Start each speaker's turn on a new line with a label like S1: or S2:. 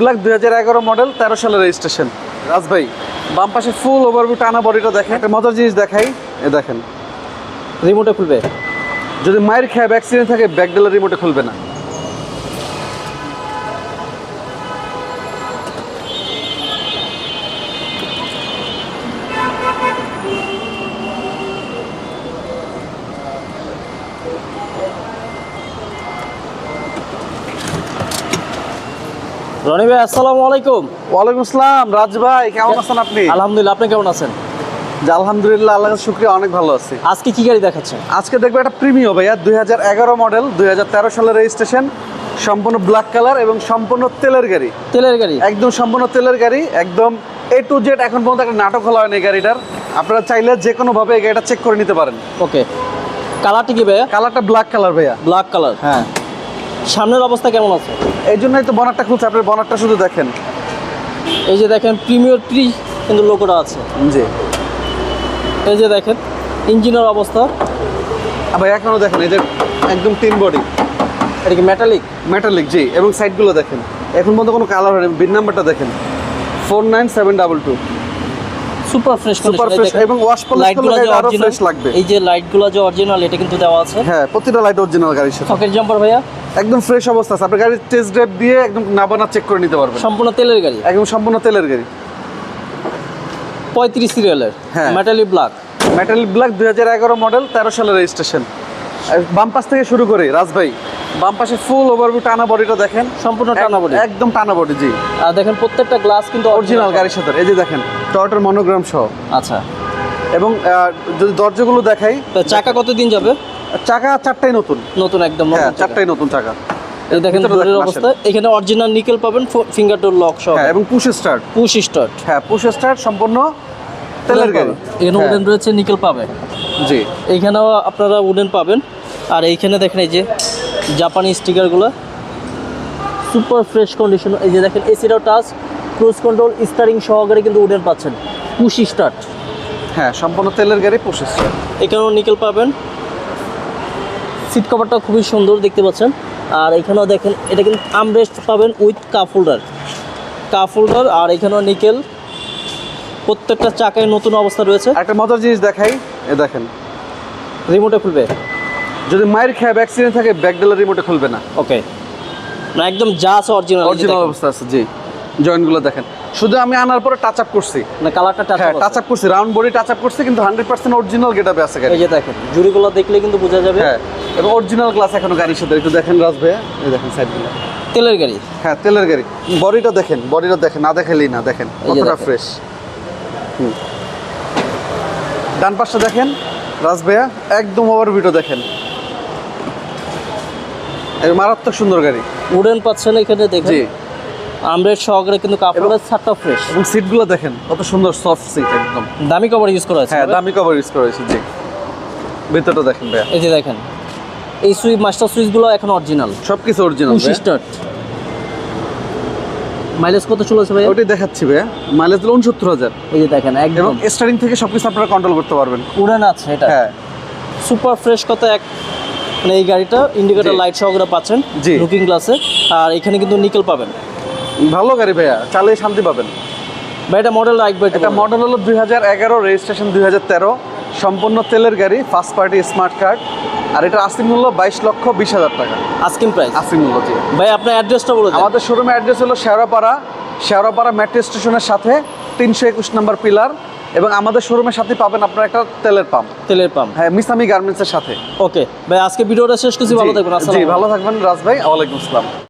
S1: Black দুই হাজার এগারো মডেল তেরো সালের রেজিস্ট্রেশন রাজ ভাই বাম পাশে ফুল ওভারভিউ টানা বডিটা দেখেন। একটা মজার জিনিস দেখাই এ দেখেন।
S2: রিমোটে খুলবে?
S1: যদি মায়ের খেয়ে অ্যাক্সিডেন্ট থাকে ব্যাক ডেলার রিমোটে খুলবে না।
S2: রনি ভাই আসসালামু আলাইকুম।
S1: ওয়ালাইকুম আসসালাম রাজ ভাই কেমন আছেন আপনি?
S2: আলহামদুলিল্লাহ আপনি কেমন আছেন?
S1: আলহামদুলিল্লাহ আল্লাহ শুক্রিয়া অনেক ভালো আছি।
S2: আজকে কি গাড়ি দেখাচ্ছেন?
S1: আজকে দেখব একটা প্রিমিয় ভাইয়া দুই হাজার এগারো মডেল দুই হাজার তেরো সালের রেজিস্ট্রেশন সম্পূর্ণ ব্ল্যাক কালার এবং সম্পূর্ণ তেলের গাড়ি।
S2: তেলের গাড়ি?
S1: একদম সম্পূর্ণ তেলের গাড়ি একদম এ টু জেড এখন পর্যন্ত একটা নাটক হলো হয়নি গাড়িটার। আপনারা চাইলে যে কোনো ভাবে এই গাড়িটা চেক করে নিতে পারেন।
S2: ওকে কালারটি কি ভাইয়া?
S1: কালারটা ব্ল্যাক কালার ভাইয়া।
S2: ব্ল্যাক কালার
S1: হ্যাঁ।
S2: সামনের অবস্থা কেমন আছে?
S1: এই জন্যই তো বনারটা খুলছে আপনি বনারটা শুধু দেখেন।
S2: এই যে দেখেন প্রিমিয়ার প্রি কিন্তু লোকটা আছে।
S1: জি।
S2: এই যে দেখেন ইঞ্জিনের অবস্থা।
S1: আর ভাই এখনও দেখেন এই যে একদম তিন বডি।
S2: এটা কি মেটালিক
S1: মেটালিক জি এবং সাইডগুলো দেখেন। এখন পর্যন্ত কোনো কালার হয়নি বিন নাম্বারটা দেখেন। Four nine seven double two
S2: super fresh
S1: Super fresh এবং wash polish করলে আরও fresh লাগবে।
S2: এই যে লাইটগুলো যে অরিজিনাল এটা কিন্তু দেওয়া আছে।
S1: হ্যাঁ প্রতিটা লাইট অরিজিনাল গাড়ির সাথে।
S2: সকেট জাম্পার ভাইয়া।
S1: একদম ফ্রেশ অবস্থা আছে। আপনি গাড়ির টেস্ট ড্রাইভ দিয়ে একদম নাবানা চেক করে নিতে পারবেন।
S2: সম্পূর্ণ তেলের গাড়ি?
S1: একদম সম্পূর্ণ তেলের গাড়ি।
S2: পঁয়ত্রিশ সিরিয়ালের
S1: হ্যাঁ।
S2: মেটালি ব্ল্যাক
S1: মেটাল ব্ল্যাক দুই হাজার এগারো মডেল তেরো সালের রেজিস্ট্রেশন বাম পাশ থেকে শুরু করি রাজ ভাই বাম পাশে ফুল ওভারভিউ টানা বডিটা দেখেন।
S2: সম্পূর্ণ টানা বডি
S1: একদম টানা বডি জি।
S2: আর দেখেন প্রত্যেকটা গ্লাস কিন্তু
S1: অরিজিনাল গাড়ির সাথে। এই যে দেখেন টয়টার মনোগ্রাম সহ।
S2: আচ্ছা।
S1: এবং যদি দরজাগুলো দেখাই
S2: তো চাকা কতদিন যাবে?
S1: চাকা চারটাই নতুন?
S2: নতুন একদম
S1: হ্যাঁ চারটাই নতুন চাকা।
S2: এই দেখেন ডোরের অবস্থা। এখানে অরিজিনাল নিকেল পাবেন ফিঙ্গার ডোর লক সহ।
S1: হ্যাঁ এবং পুশ স্টার্ট
S2: পুশ স্টার্ট
S1: হ্যাঁ পুশ স্টার্ট সম্পূর্ণ তেলের গাড়ি।
S2: এখানে
S1: হ্যাঁ,
S2: উডেন রয়েছে নিকেল পাবে।
S1: জি।
S2: এইখানেও আপনারা উডেন পাবেন। আর এইখানে দেখেন এই যে জাপানি স্টিকারগুলো সুপার ফ্রেশ কন্ডিশন এই যে দেখেন এসিটাও টাচ ক্রুজ কন্ট্রোল স্টারিং সহকারে কিন্তু উডেন পাচ্ছেন। পুশ স্টার্ট
S1: হ্যাঁ সম্পূর্ণ তেলের গাড়ি পুশ স্টার্ট
S2: এখানেও নিকেল পাবেন। সিট কভারটা খুবই সুন্দর দেখতে পাচ্ছেন। আর এখানেও দেখেন এটা কিন্তু আমরেস্ট পাবেন with cup holder cup holder আর এখানেও নিকেল প্রত্যেকটা চাকায় নতুন অবস্থা রয়েছে।
S1: একটা মজার জিনিস দেখাই এ দেখেন।
S2: রিমোটে খুলবে?
S1: যদি মায়ের খেয়ে অ্যাক্সিডেন্ট থাকে ব্যাক ডেলার রিমোটে খুলবে না।
S2: ওকে না একদম যা আছে অরিজিনাল
S1: অরিজিনাল অবস্থা আছে জি। জয়েন্টগুলো দেখেন। শুধু আমি আনার পরে টাচ আপ করছি।
S2: না কালারটা টাচ
S1: হ্যাঁ টাচ আপ করছি রাউন্ড বডি টাচ আপ করছি কিন্তু হান্ড্রেড পার্সেন্ট অরিজিনাল গেটাপে আছে গাড়ি।
S2: এই যে দেখেন জুড়িগুলো দেখলে কিন্তু বোঝা যাবে।
S1: হ্যাঁ এবং অরিজিনাল গ্লাস এখনও গাড়ির সাথে। একটু দেখেন রাজ ভাইয়া এই দেখেন সাইডগুলো
S2: তেলের গাড়ি?
S1: হ্যাঁ তেলের গাড়ি। বডিটা দেখেন বডিটা দেখেন না দেখালেই না দেখেন কতটা। ফ্রেশ ডান পাশটা দেখেন রাজ ভাইয়া একদম ওভারভিউটা দেখেন। মারাত্মক সুন্দর গাড়ি।
S2: উডেন পাচ্ছেন এখানে দেখেন।
S1: জি।
S2: আমরের সহকারে কিন্তু কাপড়ের ছাদটা ফ্রেশ
S1: এবং সিটগুলো দেখেন কত সুন্দর সফট সিট একদম।
S2: দামি কভার ইউজ করা আছে
S1: হ্যাঁ দামি কভার ইউজ করা হয়েছে জি। ভিতরটা দেখেন ভাইয়া।
S2: এই যে দেখেন এই সুইচ মাস্টার সুইচগুলো এখন অরিজিনাল
S1: সব কিছু অরিজিনাল
S2: স্টার্ট মাইলেজ কত চলেছে ভাই
S1: ওটাই দেখাচ্ছি ভাইয়া। মাইলেজ দিল উনসত্তর হাজার।
S2: এই যে দেখেন একদম।
S1: স্টার্টিং থেকে সব কিছু আপনারা কন্ট্রোল করতে পারবেন।
S2: উড়ান আছে এটা।
S1: হ্যাঁ।
S2: সুপার ফ্রেশ কত এক মানে এই গাড়িটা ইন্ডিকেটর লাইট সহকারে পাচ্ছেন। লুকিং গ্লাসে আর এখানে কিন্তু নিকেল পাবেন।
S1: ভালো গাড়ি ভাইয়া চালিয়ে শান্তি পাবেন।
S2: ভাই এটা মডেল রাখবে
S1: এটা মডেল হলো দুই হাজার এগারো রেজিস্ট্রেশন দুই হাজার তেরো। সম্পূর্ণ তেলের গাড়ি ফার্স্ট পার্টি স্মার্ট কার্ড আর এটা আসি মূল্য বাইশ লক্ষ বিশ হাজার টাকা।
S2: আস্কিং প্রাইস
S1: আসি মূল্য জি।
S2: ভাই আপনার অ্যাড্রেসটা বলে দেন।
S1: আমাদের শোরুমের অ্যাড্রেস হলো শেওড়াপাড়া। শেওড়াপাড়া মেট্রো স্টেশনের সাথে তিনশো একুশ নম্বর পিলার এবং আমাদের শোরুমের সাথে পাবেন আপনার একটা তেলের পাম্প
S2: তেলের পাম্প
S1: হ্যাঁ মিসামি গার্মেন্টসের সাথে।
S2: ওকে ভাই আজকে ভিডিওটা শেষ করছি ভালো থাকবেন
S1: জি ভালো থাকবেন রাজ ভাই ওয়ালাইকুম আসসালাম।